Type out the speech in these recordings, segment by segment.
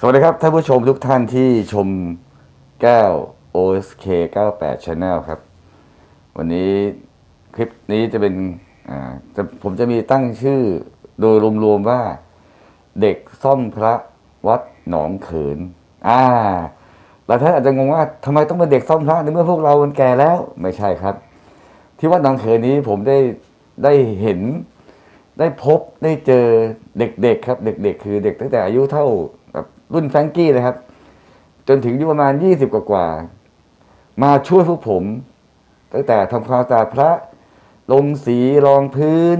สวัสดีครับท่านผู้ชมทุกท่านที่ชมแก้ว OSK 98 Channel ครับ วันนี้คลิปนี้จะเป็นจะผมจะมีตั้งชื่อโดยรวมๆว่าเด็กซ่อมพระวัดหนองเขิน อ่าหลายท่านอาจจะงงว่าทำไมต้องเป็นเด็กซ่อมพระในเมื่อพวกเรามันแก่แล้วไม่ใช่ครับ ที่วัดหนองเขินนี้ผมได้ได้เห็นได้พบได้เจอเด็กๆครับ เด็ก ๆ คือเด็กตั้งแต่อายุเท่า รุ่นแฟรงกี้เลยครับ จนถึงอายุประมาณยี่สิบกว่าๆมาช่วยพวกผม ตั้งแต่ทำความสะอาดพระ ลงสีรองพื้น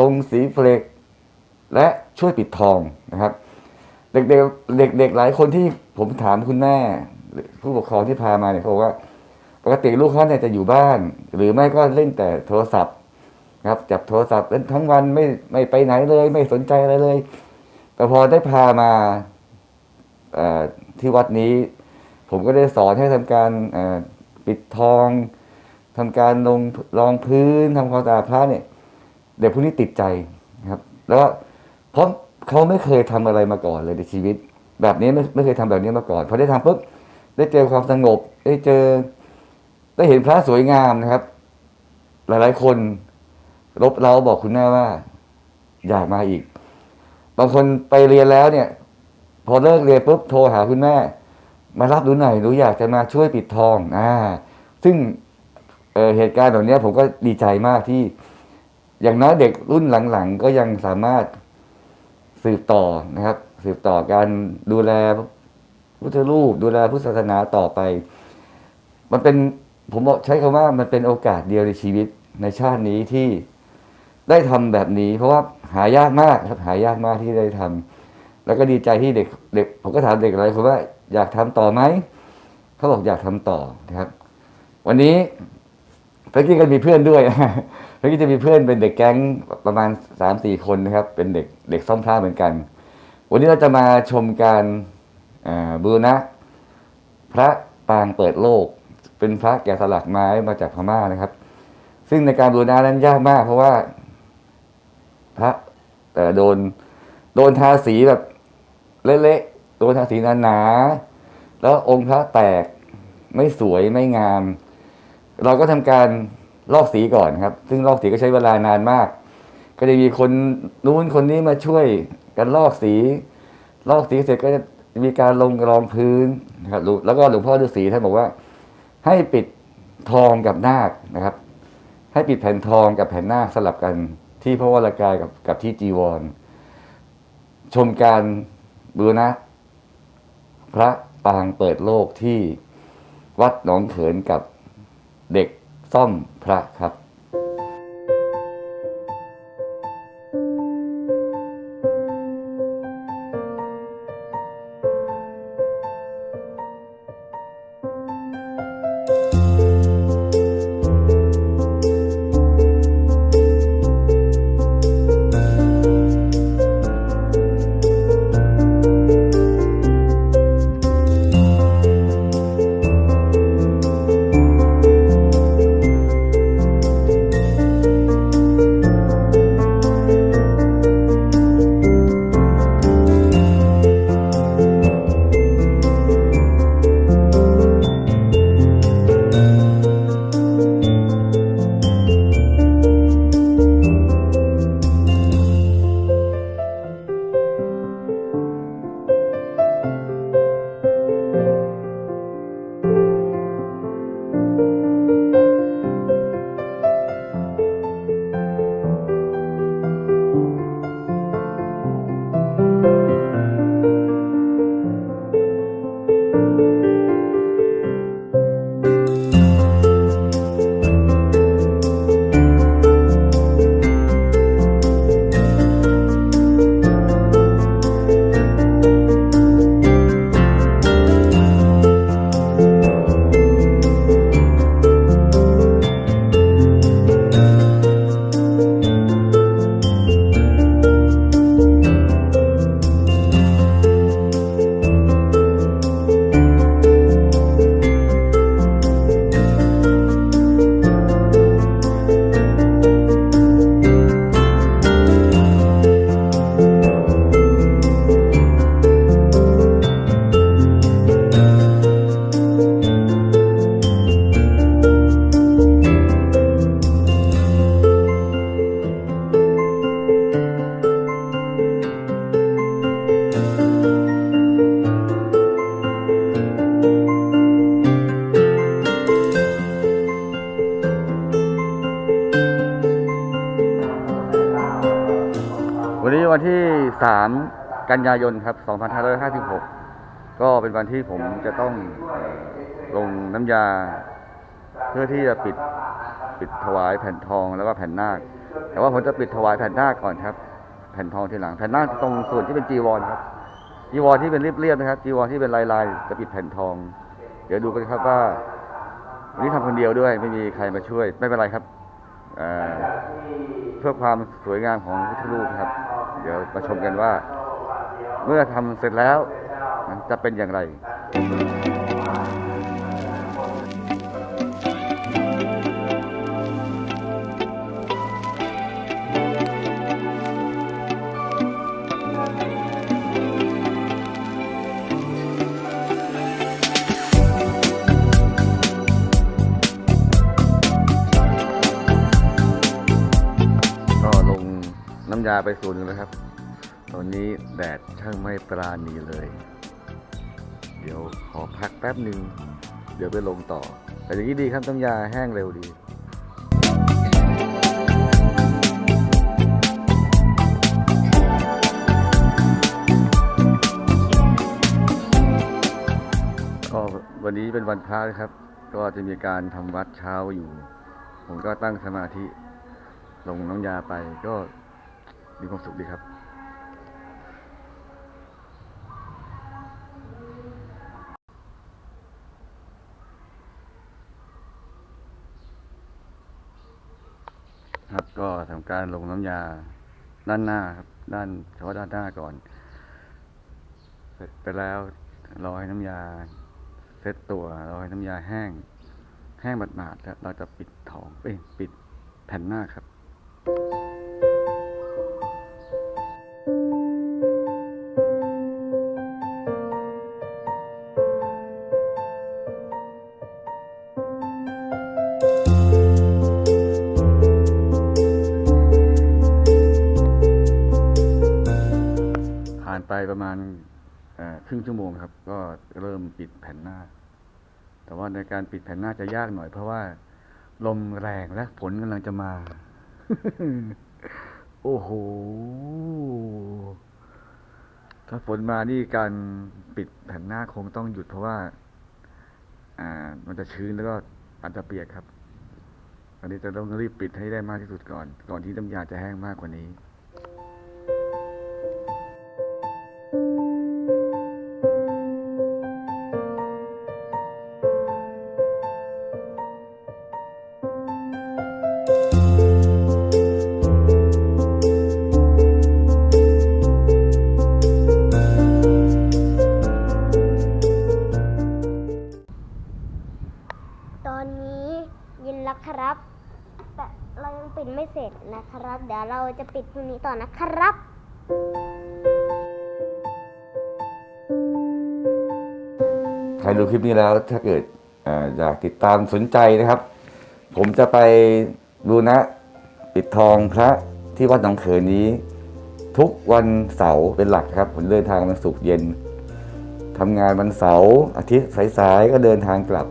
ลงสีเฟลกและช่วยปิดทองนะครับ เด็กๆเด็กๆหลายคนที่ผมถามคุณแม่ผู้ปกครองที่พามาเนี่ยเขาบอกว่า ปกติลูกเขาเนี่ยจะอยู่บ้าน หรือไม่ก็เล่นแต่โทรศัพท์ครับจับโทรศัพท์เล่นทั้งวันไม่ไม่ไปไหนเลย ไม่สนใจอะไรเลย แต่พอได้พามา ที่วัดนี้ ผมก็ได้สอนให้ทำการปิดทองทำการลงรองพื้นทำความสะอาดพระเนี่ย เด็กพวกนี้ติดใจนะครับ แล้วเพราะเขาไม่เคยทำอะไรมาก่อนเลยในชีวิต แบบนี้ไม่ไม่เคยทำแบบนี้มาก่อนพอได้ทำปุ๊บได้เจอความสงบ ได้เจอ ได้เห็นพระสวยงามนะครับ หลายๆคนรบเราบอกคุณแม่ว่า อยากมาอีก บางคนไปเรียนแล้วเนี่ย พอเลิกเรียนปุ๊บโทรหาคุณแม่ มารับหนูหน่อยหนูอยากจะมาช่วยปิดทองอ่าซึ่งเเหตุการณ์เหล่านี้ผมก็ดีใจมากที่ อย่างน้อยเด็กรุ่นหลังๆ ก็ยังสามารถสืบต่อนะครับ สืบต่อการดูแลพุทธรูปดูแลพุทธศาสนาต่อไป มันเป็นผมบอกใช้คำว่ามันเป็นโอกาสเดียวในชีวิตในชาตินี้ที่ได้ทำแบบนี้ เพราะว่าหายากมากครับหายากมากที่ได้ทำ แล้วก็ดีใจที่เด็กเด็กผมก็ถามเด็กหลายคนว่าอยากทำต่อไหมเขาบอกอยากทำต่อนะครับ วันนี้เมื่อกี้ก็มีเพื่อนด้วยเมื่อกี้จะมีเพื่อนเป็นเด็กแก๊งประมาณสามสี่คนนะครับ เป็นเด็กเด็กซ่อมผ้าเหมือนกัน วันนี้เราจะมาชมการบูรณะ พระปางเปิดโลก เป็นพระแกะสลักไม้มาจากพม่านะครับ ซึ่งในการบูรณะนั้นยากมาก เพราะว่า พระเอ่โดนโดนทาสีแบบ เละๆโดนทาสีหนาๆแล้วองค์พระแตกไม่สวยไม่งาม เราก็ทำการลอกสีก่อนครับ ซึ่งลอกสีก็ใช้เวลานานมาก ก็จะมีคนนู้นคนนี้มาช่วยกันลอกสี ลอกสีเสร็จก็จะมีการลงรองพื้นนะครับแล้วก็หลวงพ่อฤาษีท่านบอกว่า ให้ปิดทองกับนาคนะครับ ให้ปิดแผ่นทองกับแผ่นนาคสลับกันที่พระวรากายกับกับที่จีวร ชมการ บูรณะพระปางเปิดโลกที่วัดหนองเขินกับเด็กซ่อมพระครับ 3 กันยายนครับ2556 ก็เป็นวันที่ผมจะต้องลงน้ำยา เพื่อที่จะปิดปิดถวายแผ่นทองแล้วก็แผ่นนาค แต่ว่าผมจะปิดถวายแผ่นนาคก่อนครับ แผ่นทองทีหลัง แผ่นนาคตรงส่วนที่เป็นจีวรครับ จีวรที่เป็นเรียบๆนะครับ จีวรที่เป็นลายๆ จะปิดแผ่นทอง เดี๋ยวดูกันครับว่าวันนี้ทำคนเดียวด้วยไม่มีใครมาช่วย ไม่เป็นไรครับเเพื่อความสวยงามของพุทธรูปครับ เดี๋ยวมาชมกันว่า เมื่อทำเสร็จแล้วจะเป็นอย่างไราไปส่วนหนึ่งแล้วครับ ตอนนี้แดดช่างไม่ปราณีเลย เดี๋ยวขอพักแป๊บหนึ่ง เดี๋ยวไปลงต่อ แต่อย่างนี้ดีครับน้ำยาแห้งเร็วดีก็วันนี้เป็นวันพระนะครับ ก็จะมีการทำวัดเช้าอยู่ ผมก็ตั้งสมาธิลงน้ำยาไปก็ มีความสุขดีครับครับก็ทำการลงน้ำยาด้านหน้าครับ ด้านเฉพาะด้านหน้าก่อน เสร็จไปแล้วรอให้น้ำยาเซ็ตตัวรอให้น้ำยาแห้ง แห้งหมาดๆแล้วเราจะปิดทองเอ้ยปิดแผ่นหน้าครับ ไปประมาณครึ่งชั่วโมงครับ ก็เริ่มปิดแผ่นหน้า แต่ว่าในการปิดแผ่นหน้าจะยากหน่อยเพราะว่า ลมแรงและฝนกำลังจะมา โอ้โห ถ้าฝนมานี่การปิดแผ่นหน้าคงต้องหยุดเพราะว่า อ่า มันจะชื้นแล้วก็อาจจะเปียกครับ อันนี้จะต้องรีบปิดให้ได้มากที่สุดก่อน ก่อนที่น้ำยาจะแห้งมากกว่านี้ นแล้วครับ แต่เรายังปิดไม่เสร็จนะครับ เดี๋ยวเราจะปิดพรุ่งนี้ต่อนะครับใครดูคลิปนี้แล้วถ้าเกิดอยากติดตามสนใจนะครับ ผมจะไปดูนะ ปิดทองพระที่วัดหนองเขินนี้ ทุกวันเสาร์เป็นหลักครับผมเดินทางวันศุกร์เย็นทำงานวันเสาร์อาทิตย์สายๆก็เดินทางกลับ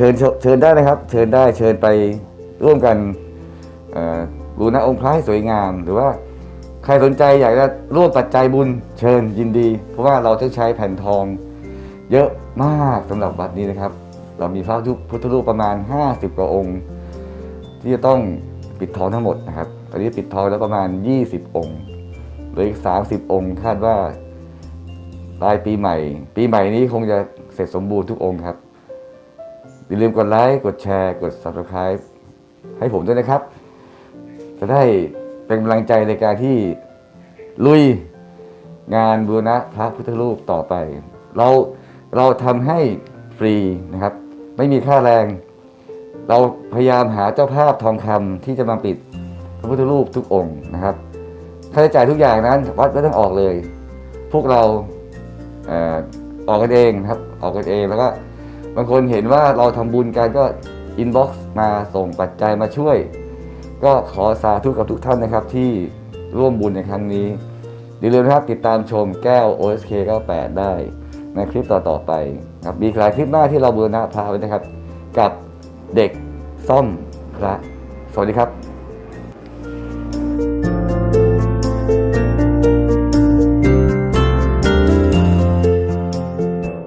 เชิญเชิญได้นะครับ เชิญได้เชิญไปร่วมกันเอ่อบูรณะองค์พระให้สวยงาม หรือว่าใครสนใจอยากจะร่วมปัจจัยบุญเชิญยินดี เพราะว่าเราต้องใช้แผ่นทอง เยอะมากสำหรับวัดนี้นะครับ เรามีพระพุทธรูปประมาณ 50กว่าองค์ ที่จะต้องปิดทองทั้งหมดนะครับตอนนี้ปิดทองแล้วประมาณ 20 องค์เหลืออีก 30 องค์คาดว่าปลายปีใหม่ ปีใหม่นี้คงจะเสร็จสมบูรณ์ทุกองค์ครับ อย่าลืมกดไลค์กดแชร์กด subscribe ให้ผมด้วยนะครับ จะได้เป็นกำลังใจในการที่ลุยงานบูรณะพระพุทธรูปต่อไป เราเราทำให้ฟรีนะครับ ไม่มีค่าแรง เราพยายามหาเจ้าภาพทองคำที่จะมาปิดพระพุทธรูปทุกองค์นะครับค่าใช้จ่ายทุกอย่างนั้นวัดไม่ต้องออกเลย พวกเราออกกันเองครับ ออกกันเองแล้วก็ บางคนเห็นว่าเราทำบุญกันก็อินบ็อกซ์มาส่งปัจจัยมาช่วย ก็ขอสาธุกับทุกท่านนะครับที่ร่วมบุญในครั้งนี้อย่าลืมนะครับติดตามชมแก้ว OSK 98 ได้ในคลิปต่อๆไปครับมีหลายคลิปหน้าที่เราบูรณะพระไว้นะครับ กับเด็กซ่อมพระ สวัสดีครับ